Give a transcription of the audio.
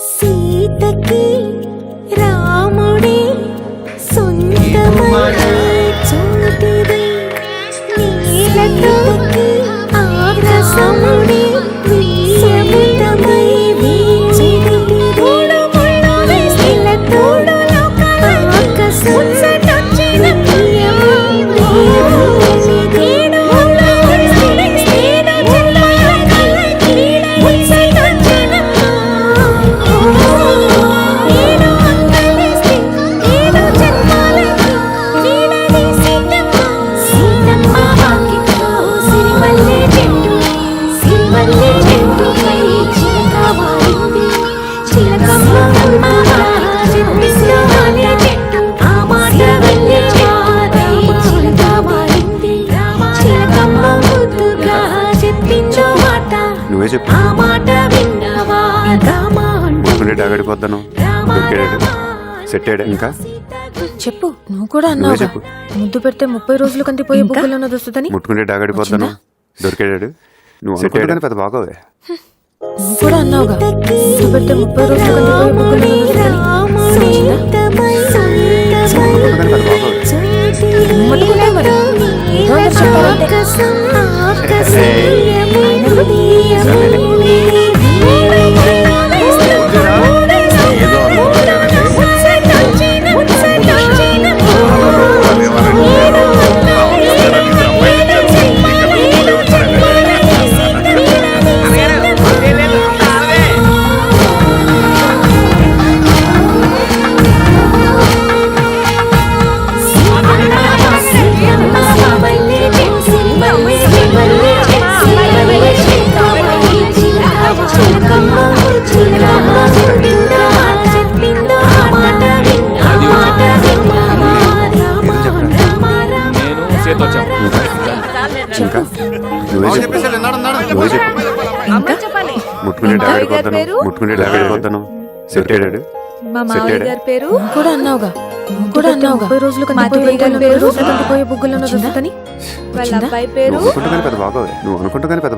So నువ్వే చెప్పు. డాగడిపోతాను దొరికాడు సెట్ అయ్యాడు ఇంకా? చెప్పు నువ్వు కూడా నువ్వే అన్నావు చెప్పు. ముద్దు పెడితే ముప్పై రోజులు కందిపోయే బుగ్గలోనే వస్తుందని ముట్టుకుంటే డాగడిపోతాను దొరికాడు నువ్వు అనుకుంటే పెద్ద బాగోవే. నువ్వు కూడా అన్నావుగా పెడితే ముప్పై రోజులు కందిపోయే బుగ్గలోనే ఇంకా నువ్వే చెప్పు. నువ్వే చెప్పు. ముట్టుకుంటే డాగడిపోతాను ముట్టుకుంటే డాగడిపోతాను సెట్ అయ్యాడు? మా మావయ్య గారి పేరు? కూడా అన్నావుగా. కూడా అన్నావుగా. ముప్పై రోజులు మాధవి గారి పేరు? కందిపోయే బుగ్గలోనే వస్తుందని వాళ్ళ అబ్బాయి పేరు? నువ్వు అనుకుంటే పెద్ద బాగోవే. నువ్వు అనుకుంటే పెద్ద